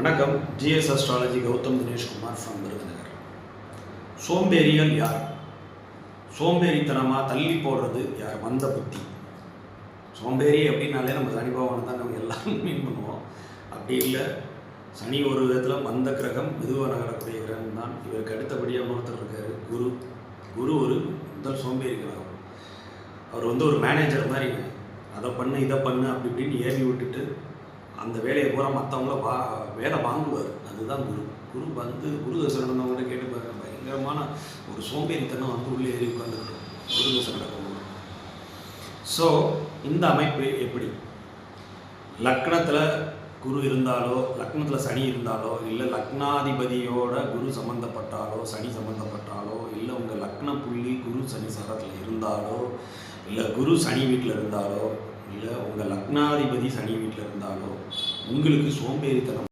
வணக்கம். GS astrology Gautam Dineshkumar from Virudhunagar. சோம்பேறிகள் யார்? சோம்பேறித்தனமாக தள்ளி போடுறது யார்? மந்த புத்தி. சோம்பேறி அப்படின்னாலே நம்ம சனி பகவானை தான் நம்ம எல்லாரும் மீன் பண்ணுவோம். அப்படி இல்லை. சனி ஒரு விதத்தில் மந்த கிரகம் மெதுவாக நகரக்கூடிய கிரகம் தான். இவருக்கு அடுத்தபடியாக ஒருத்தர் இருக்கார் குரு. குரு ஒரு முதல் சோம்பேறி கிரகம். அவர் வந்து ஒரு மேனேஜர் மாதிரி. அதை பண்ணு இதை பண்ணு அப்படி இப்படின்னு ஏறி விட்டுட்டு அந்த வேலையை பூரா மற்றவங்கள வா வேலை வாங்குவார். அதுதான் குரு. குரு வந்து குரு தசை கூட கேட்டு பாருங்க. பயங்கரமான ஒரு சோம்பேறித்தனம் வந்து உள்ளே ஏறி உட்காந்துருக்கோம் குரு தசை ஸோ இந்த அமைப்பு எப்படி? லக்னத்தில் குரு இருந்தாலோ லக்னத்தில் சனி இருந்தாலோ இல்லை லக்னாதிபதியோட குரு சம்மந்தப்பட்டாலோ சனி சம்மந்தப்பட்டாலோ இல்லை உங்கள் லக்ன புள்ளி குரு சனி சரத்தில் இருந்தாலோ இல்லை குரு சனி வீட்டில் இருந்தாலோ இல்லை உங்கள் லக்னாதிபதி சனி வீட்டில் இருந்தாலோ உங்களுக்கு சோம்பேறித்தனம்